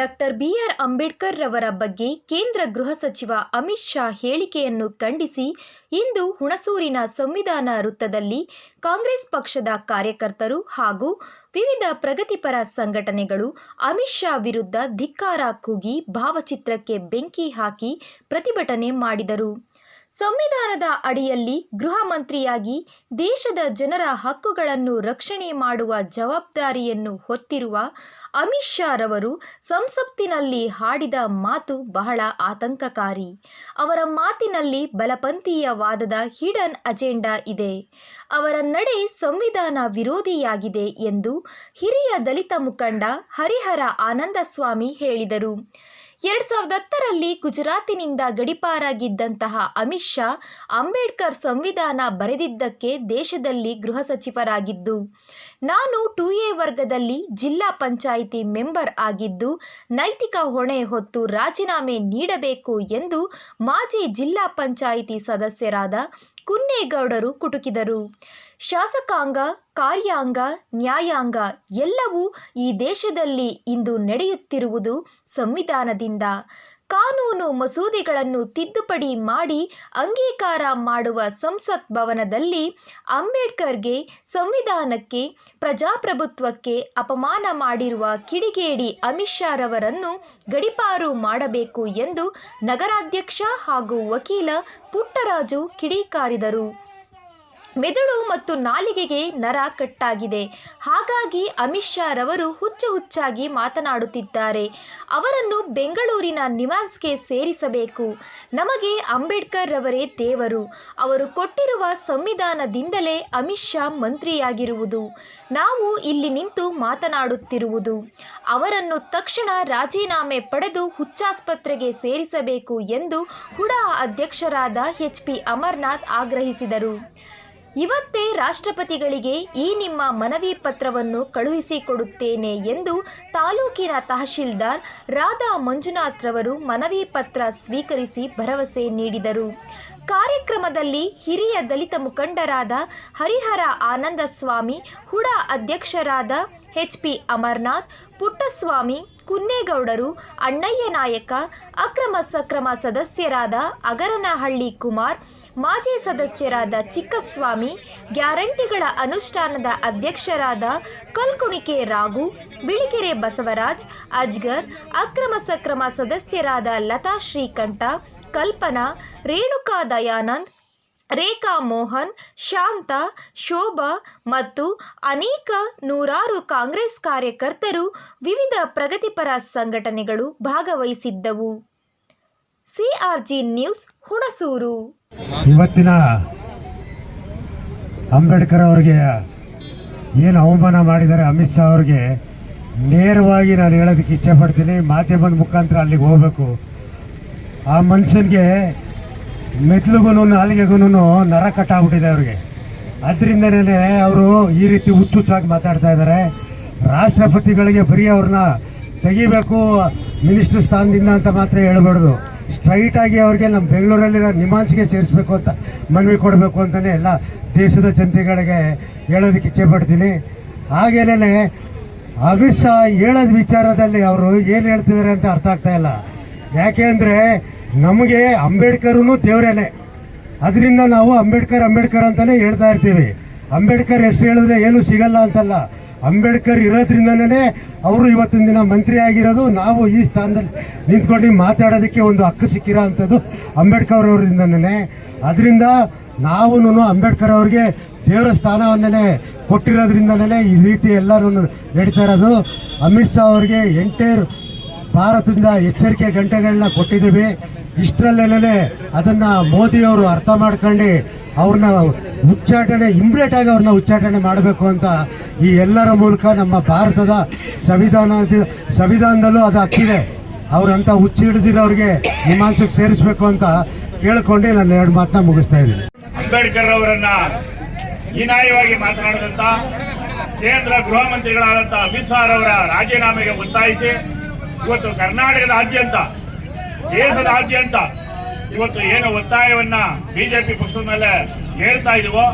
Doctor B R Ambedkar ರವರ ಬಗ್ಗೆ ಕೇಂದ್ರ ಗೃಹ ಸಚಿವ ಅಮಿತ್ ಶಾ ಹೇಳಿಕೆಯನ್ನು ಖಂಡಿಸಿ, ಇಂದು ಹುಣಸೂರಿನ ಸಂವಿಧಾನ ವೃತ್ತದಲ್ಲಿ ಕಾಂಗ್ರೆಸ್ ಪಕ್ಷದ ಕಾರ್ಯಕರ್ತರು ಹಾಗೂ ವಿವಿಧ ಪ್ರಗತಿಪರ ಸಂಘಟನೆಗಳು ಅಮಿತ್ ಶಾ ವಿರುದ್ಧ ಧಿಕ್ಕಾರ ಕೂಗಿ ಭಾವಚಿತ್ರಕ್ಕೆ ಬೆಂಕಿ ಹಾಕಿ ಪ್ರತಿಭಟನೆ ಮಾಡಿದರು. ಸಂವಿಧಾನದ ಅಡಿಯಲ್ಲಿ ಗೃಹ ಮಂತ್ರಿಯಾಗಿ ದೇಶದ ಜನರ ಹಕ್ಕುಗಳನ್ನು ರಕ್ಷಣೆ ಮಾಡುವ ಜವಾಬ್ದಾರಿಯನ್ನು ಹೊತ್ತಿರುವ ಅಮಿತ್ ಶಾ ರವರು ಸಂಸತ್ತಿನಲ್ಲಿ ಹಾಡಿದ ಮಾತು ಬಹಳ ಆತಂಕಕಾರಿ. ಅವರ ಮಾತಿನಲ್ಲಿ ಬಲಪಂಥೀಯವಾದದ ಹಿಡನ್ ಅಜೆಂಡಾ ಇದೆ. ಅವರ ನಡೆ ಸಂವಿಧಾನ ವಿರೋಧಿಯಾಗಿದೆ ಎಂದು ಹಿರಿಯ ದಲಿತ ಮುಖಂಡ ಹರಿಹರ ಆನಂದಸ್ವಾಮಿ ಹೇಳಿದರು. ಎರಡ್ ಸಾವಿರದ ಹತ್ತರಲ್ಲಿ ಗುಜರಾತಿನಿಂದ ಗಡಿಪಾರಾಗಿದ್ದಂತಹ ಅಮಿತ್ ಶಾ, ಅಂಬೇಡ್ಕರ್ ಸಂವಿಧಾನ ಬರೆದಿದ್ದಕ್ಕೆ ದೇಶದಲ್ಲಿ ಗೃಹ ಸಚಿವರಾಗಿದ್ದು, ನಾನು ಟು ಎ ವರ್ಗದಲ್ಲಿ ಜಿಲ್ಲಾ ಪಂಚಾಯಿತಿ ಮೆಂಬರ್ ಆಗಿದ್ದು, ನೈತಿಕ ಹೊಣೆ ಹೊತ್ತು ರಾಜೀನಾಮೆ ನೀಡಬೇಕು ಎಂದು ಮಾಜಿ ಜಿಲ್ಲಾ ಪಂಚಾಯಿತಿ ಸದಸ್ಯರಾದ ಕುನ್ನೇಗೌಡರು ಕುಟುಕಿದರು. ಶಾಸಕಾಂಗ ಕಾರ್ಯಾಂಗ ನ್ಯಾಯಾಂಗ ಎಲ್ಲವೂ ಈ ದೇಶದಲ್ಲಿ ಇಂದು ನಡೆಯುತ್ತಿರುವುದು ಸಂವಿಧಾನದಿಂದ. ಕಾನೂನು ಮಸೂದೆಗಳನ್ನು ತಿದ್ದುಪಡಿ ಮಾಡಿ ಅಂಗೀಕಾರ ಮಾಡುವ ಸಂಸತ್ ಭವನದಲ್ಲಿ ಅಂಬೇಡ್ಕರ್ಗೆ ಸಂವಿಧಾನಕ್ಕೆ, ಪ್ರಜಾಪ್ರಭುತ್ವಕ್ಕೆ ಅಪಮಾನ ಮಾಡಿರುವ ಕಿಡಿಗೇಡಿ ಅಮಿತ್ ಶಾ ರವರನ್ನು ಗಡಿಪಾರು ಮಾಡಬೇಕು ಎಂದು ನಗರಾಧ್ಯಕ್ಷ ಹಾಗೂ ವಕೀಲ ಪುಟ್ಟರಾಜು ಕಿಡಿಕಾರಿದರು. ಮೆದುಳು ಮತ್ತು ನಾಲಿಗೆಗೆ ನರ ಕಟ್ಟಾಗಿದೆ. ಹಾಗಾಗಿ ಅಮಿತ್ ಶಾ ರವರು ಹುಚ್ಚು ಹುಚ್ಚಾಗಿ ಮಾತನಾಡುತ್ತಿದ್ದಾರೆ. ಅವರನ್ನು ಬೆಂಗಳೂರಿನ ನಿವಾನ್ಸ್ಗೆ ಸೇರಿಸಬೇಕು. ನಮಗೆ ಅಂಬೇಡ್ಕರ್ ರವರೇ ದೇವರು. ಅವರು ಕೊಟ್ಟಿರುವ ಸಂವಿಧಾನದಿಂದಲೇ ಅಮಿತ್ ಶಾ ಮಂತ್ರಿಯಾಗಿರುವುದು. ನಾವು ಇಲ್ಲಿ ನಿಂತು ಮಾತನಾಡುತ್ತಿರುವುದು. ಅವರನ್ನು ತಕ್ಷಣ ರಾಜೀನಾಮೆ ಪಡೆದು ಹುಚ್ಚಾಸ್ಪತ್ರೆಗೆ ಸೇರಿಸಬೇಕು ಎಂದು ಹುಡಾ ಅಧ್ಯಕ್ಷರಾದ ಎಚ್ ಪಿ ಅಮರ್ನಾಥ್ ಆಗ್ರಹಿಸಿದರು. ಇವತ್ತೇ ರಾಷ್ಟ್ರಪತಿಗಳಿಗೆ ಈ ನಿಮ್ಮ ಮನವಿ ಪತ್ರವನ್ನು ಕಳುಹಿಸಿಕೊಡುತ್ತೇನೆ ಎಂದು ತಾಲೂಕಿನ ತಹಶೀಲ್ದಾರ್ ರಾಧಾ ಮಂಜುನಾಥ್ ರವರು ಮನವಿ ಪತ್ರ ಸ್ವೀಕರಿಸಿ ಭರವಸೆ ನೀಡಿದರು. ಕಾರ್ಯಕ್ರಮದಲ್ಲಿ ಹಿರಿಯ ದಲಿತ ಮುಖಂಡರಾದ ಹರಿಹರ ಆನಂದಸ್ವಾಮಿ, ಹುಡಾ ಅಧ್ಯಕ್ಷರಾದ ಎಚ್ ಪಿ ಅಮರ್ನಾಥ್, ಪುಟ್ಟಸ್ವಾಮಿ ಕುನ್ನೇಗೌಡರು ಅಣ್ಣಯ್ಯ ನಾಯಕ, ಅಕ್ರಮ ಸಕ್ರಮ ಸದಸ್ಯರಾದ ಅಗರನಹಳ್ಳಿ ಕುಮಾರ್, ಮಾಜಿ ಸದಸ್ಯರಾದ ಚಿಕ್ಕಸ್ವಾಮಿ, ಗ್ಯಾರಂಟಿಗಳ ಅನುಷ್ಠಾನದ ಅಧ್ಯಕ್ಷರಾದ ಕಲ್ಕುಣಿಕೆ ರಾಘು ಬಿಳಿಕೆರೆ ಬಸವರಾಜ್, ಅಜ್ಗರ್, ಅಕ್ರಮ ಸಕ್ರಮ ಸದಸ್ಯರಾದ ಲತಾ ಶ್ರೀಕಂಠ, ಕಲ್ಪನಾ, ರೇಣುಕಾ ದಯಾನಂದ್ ರೇಖಾ ಮೋಹನ್, ಶಾಂತ, ಶೋಭಾ ಮತ್ತು ಅನೇಕ ನೂರಾರು ಕಾಂಗ್ರೆಸ್ ಕಾರ್ಯಕರ್ತರು ವಿವಿಧ ಪ್ರಗತಿಪರ ಸಂಘಟನೆಗಳು ಭಾಗವಹಿಸಿದ್ದವು. CRG news, Hunsur. ಇವತ್ತಿನ ಅಂಬೇಡ್ಕರ್ ಅವರಿಗೆ ಏನು ಅವಮಾನ ಮಾಡಿದ್ದಾರೆ ಅಮಿತ್ ಶಾ ಅವ್ರಿಗೆ ನೇರವಾಗಿ ನಾನು ಹೇಳೋದಕ್ಕೆ ಇಚ್ಛೆಪಡ್ತೀನಿ ಮಾಧ್ಯಮದ ಮುಖಾಂತರ ಅಲ್ಲಿಗೆ ಹೋಗಬೇಕು. ಆ ಮನುಷ್ಯನಿಗೆ ಮೆಟ್ಲಿಗೂ ನಾಲಿಗೆಗೂ ನರ ಕಟ್ಟಾಗ್ಬಿಟ್ಟಿದೆ ಅವ್ರಿಗೆ. ಅದರಿಂದನೇ ಅವರು ಈ ರೀತಿ ಹುಚ್ಚುಚ್ಚಾಗಿ ಮಾತಾಡ್ತಾ ಇದ್ದಾರೆ. ರಾಷ್ಟ್ರಪತಿಗಳಿಗೆ ಬರೀ ಅವ್ರನ್ನ ತೆಗಿಬೇಕು, ಮಿನಿಸ್ಟರ್ ಸ್ಥಾನದಿಂದ ಅಂತ ಮಾತ್ರ ಹೇಳ್ಬಾರ್ದು. ಸ್ಟ್ರೈಟಾಗಿ ಅವ್ರಿಗೆ ನಮ್ಮ ಬೆಂಗಳೂರಲ್ಲಿರೋ ನಿಮಾನ್ಸ್ಗೆ ಸೇರಿಸ್ಬೇಕು ಅಂತ ಮನವಿ ಕೊಡಬೇಕು ಅಂತಲೇ ಎಲ್ಲ ದೇಶದ ಜನತೆಗಳಿಗೆ ಹೇಳೋದಕ್ಕೆ ಇಚ್ಛೆ ಪಡ್ತೀನಿ. ಹಾಗೇನೇ ಅಮಿತ್ ಶಾ ಹೇಳೋದು ವಿಚಾರದಲ್ಲಿ ಅವರು ಏನು ಹೇಳ್ತಿದ್ದಾರೆ ಅಂತ ಅರ್ಥ ಆಗ್ತಾ ಇಲ್ಲ. ಯಾಕೆ ಅಂದರೆ ನಮಗೆ ಅಂಬೇಡ್ಕರ್ನು ದೇವರೇನೆ. ಅದರಿಂದ ನಾವು ಅಂಬೇಡ್ಕರ್ ಅಂಬೇಡ್ಕರ್ ಅಂತಲೇ ಹೇಳ್ತಾ ಇರ್ತೀವಿ. ಅಂಬೇಡ್ಕರ್ ಹೆಸರು ಹೇಳಿದ್ರೆ ಏನು ಸಿಗಲ್ಲ ಅಂತಲ್ಲ. ಅಂಬೇಡ್ಕರ್ ಇರೋದ್ರಿಂದನೇ ಅವರು ಇವತ್ತಿನ ದಿನ ಮಂತ್ರಿ ಆಗಿರೋದು. ನಾವು ಈ ಸ್ಥಾನದಲ್ಲಿ ನಿಂತ್ಕೊಂಡು ಮಾತಾಡೋದಕ್ಕೆ ಒಂದು ಹಕ್ಕು ಸಿಕ್ಕಿರೋ ಅಂಥದ್ದು ಅಂಬೇಡ್ಕರ್ ಅವರಿಂದನೇ. ಅದರಿಂದ ನಾವು ಅಂಬೇಡ್ಕರ್ ಅವ್ರಿಗೆ ದೇವರ ಸ್ಥಾನವನ್ನೇ ಕೊಟ್ಟಿರೋದ್ರಿಂದನೇ ಈ ರೀತಿ ಎಲ್ಲರೂ ನಡೀತಾ ಇರೋದು. ಅಮಿತ್ ಶಾ ಅವ್ರಿಗೆ ಎಂಟೇರ್ ಭಾರತದಿಂದ ಎಚ್ಚರಿಕೆ ಗಂಟೆಗಳನ್ನ ಕೊಟ್ಟಿದ್ದೀವಿ. ಇಷ್ಟರಲ್ಲೇನೆ ಅದನ್ನ ಮೋದಿಯವರು ಅರ್ಥ ಮಾಡ್ಕೊಂಡು ಅವ್ರನ್ನ ಉಚ್ಚಾಟನೆ ಇಮ್ಮಿಡಿಯೇಟ್ ಆಗಿ ಅವ್ರನ್ನ ಉಚ್ಚಾಟನೆ ಮಾಡಬೇಕು ಅಂತ ಈ ಎಲ್ಲರ ಮೂಲಕ ನಮ್ಮ ಭಾರತದ ಸಂವಿಧಾನ, ಸಂವಿಧಾನದಲ್ಲೂ ಅದು ಹಕ್ಕಿದೆ. ಅವ್ರಂತ ಹುಚ್ಚಿ ಹಿಡಿದಿರೋರಿಗೆ ಹಿಮಾಂಶಕ್ಕೆ ಸೇರಿಸಬೇಕು ಅಂತ ಕೇಳ್ಕೊಂಡು ನಾನು ಎರಡು ಮಾತನ್ನ ಮುಗಿಸ್ತಾ ಇದ್ದೀನಿ. ಅಂಬೇಡ್ಕರ್ ಅವರನ್ನ ಹೀನಾಯವಾಗಿ ಮಾತನಾಡಿದಂತ ಕೇಂದ್ರ ಗೃಹ ಮಂತ್ರಿಗಳಾದಂತಹ ಅಮಿತ್ ಅವರ ರಾಜೀನಾಮೆಗೆ ಒತ್ತಾಯಿಸಿ ಇವತ್ತು ಕರ್ನಾಟಕದಾದ್ಯಂತ ದೇಶದಾದ್ಯಂತ ಇವತ್ತು ಏನು ಒತ್ತಾಯವನ್ನ ಬಿಜೆಪಿ ಪಕ್ಷದ ಮೇಲೆ ಏರ್ತಾ ಇದೀವೋ,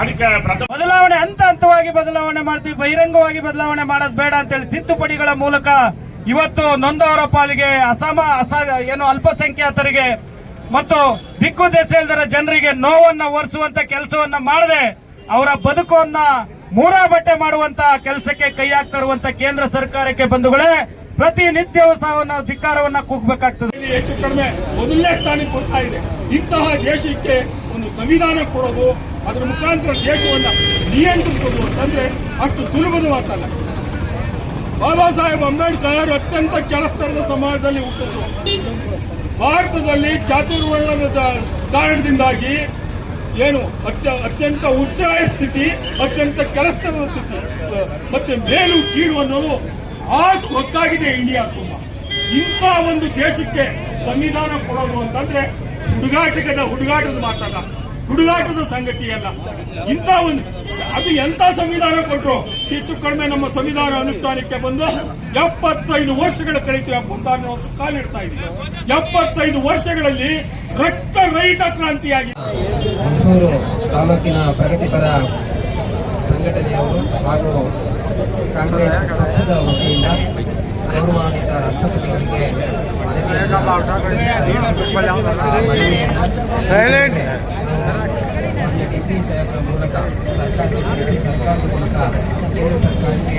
ಅದಕ್ಕೆ ಬದಲಾವಣೆ ಹಂತ ಹಂತವಾಗಿ ಬದಲಾವಣೆ ಮಾಡ್ತೀವಿ, ಬಹಿರಂಗವಾಗಿ ಬದಲಾವಣೆ ಮಾಡೋದು ಬೇಡ ಅಂತೇಳಿ ತಿದ್ದುಪಡಿಗಳ ಮೂಲಕ ಇವತ್ತು ನೊಂದವರ ಪಾಲಿಗೆ ಅಸಮ ಅಸ ಏನು ಅಲ್ಪಸಂಖ್ಯಾತರಿಗೆ ಮತ್ತು ದಿಕ್ಕು ದೆಸೆಯಲ್ದರ ಜನರಿಗೆ ನೋವನ್ನ ಒರೆಸುವಂತ ಕೆಲಸವನ್ನ ಮಾಡದೆ ಅವರ ಬದುಕನ್ನ ಮೂರಾ ಬಟ್ಟೆ ಮಾಡುವಂತ ಕೆಲಸಕ್ಕೆ ಕೈ ಹಾಕ್ತಾ ಇರುವಂತ ಕೇಂದ್ರ ಸರ್ಕಾರಕ್ಕೆ ಬಂಧುಗಳೇ ಪ್ರತಿನಿತ್ಯವೂ ಸಹ ನಾವು ಧಿಕ್ಕಾರವನ್ನ ಕೂಗಬೇಕಾಗ್ತದೆ. ಹೆಚ್ಚು ಕಡಿಮೆ ಮೊದಲನೇ ಸ್ಥಾನಕ್ಕೆ ಬರ್ತಾ ಇದೆ. ಇಂತಹ ದೇಶಕ್ಕೆ ಒಂದು ಸಂವಿಧಾನ ಕೊಡೋದು, ಅದರ ಮುಖಾಂತರ ದೇಶವನ್ನ ನಿಯಂತ್ರಿಸೋದು ಅಂತಂದ್ರೆ ಅಷ್ಟು ಸುಲಭದ ಮಾತಲ್ಲ. ಬಾಬಾ ಸಾಹೇಬ್ ಅಂಬೇಡ್ಕರ್ ಅತ್ಯಂತ ಕೆಳಸ್ತರದ ಸಮಾಜದಲ್ಲಿ ಹುಟ್ಟಿದ್ರು. ಭಾರತದಲ್ಲಿ ಚಾತುರ್ವರ್ಣದ ಕಾರಣದಿಂದಾಗಿ ಏನು ಅತ್ಯ, ಅತ್ಯಂತ ಉಚ್ಚಾಯ ಸ್ಥಿತಿ, ಅತ್ಯಂತ ಕೆಳಸ್ತರದ ಸ್ಥಿತಿ, ಮತ್ತೆ ಮೇಲು ಕೀಳು ಅನ್ನೋದು ಆಸು ಹೊತ್ತಾಗಿದೆ ಇಂಡಿಯಾ ತುಂಬ. ಇಂಥ ಒಂದು ದೇಶಕ್ಕೆ ಸಂವಿಧಾನ ಕೊಡೋದು ಅಂತಂದ್ರೆ ಹುಡುಗಾಟದ ಹುಡುಗಾಟದ ಮಾತಲ್ಲ, ಹುಡುಗಾಟದ ಸಂಗತಿ ಅಲ್ಲ. ಇಂಥ ಒಂದು ಅದು ಎಂತ ಸಂವಿಧಾನ ಕೊಟ್ಟರು ಹೆಚ್ಚು ಕಡಿಮೆ ನಮ್ಮ ಸಂವಿಧಾನ ಅನುಷ್ಠಾನಕ್ಕೆ ಬಂದು ಎಪ್ಪತ್ತೈದು ವರ್ಷಗಳ ಕಳಿತು ಎಪ್ಪತ್ತಾರು ಕಾಲಿಡ್ತಾ ಇದ್ದೀವಿ ಎಪ್ಪತ್ತೈದು ವರ್ಷಗಳಲ್ಲಿ ರಕ್ತ ರಹಿತ ಕ್ರಾಂತಿಯಾಗಿದೆ ತಾಲೂಕಿನ ಪ್ರಗತಿಪರ ಸಂಘಟನೆಯವರು ಹಾಗೂ ಕಾಂಗ್ರೆಸ್ ಪಕ್ಷದ ವತಿಯಿಂದ ಗೌರವಾನ್ವಿತ ರಾಷ್ಟ್ರಪತಿಗಳಿಗೆ ಡಿ ಸಿ ಸಾಹೇಬರ ಮೂಲಕ ಸರ್ಕಾರಕ್ಕೆ ಸರ್ಕಾರದ ಮೂಲಕ ಕೇಂದ್ರ ಸರ್ಕಾರಕ್ಕೆ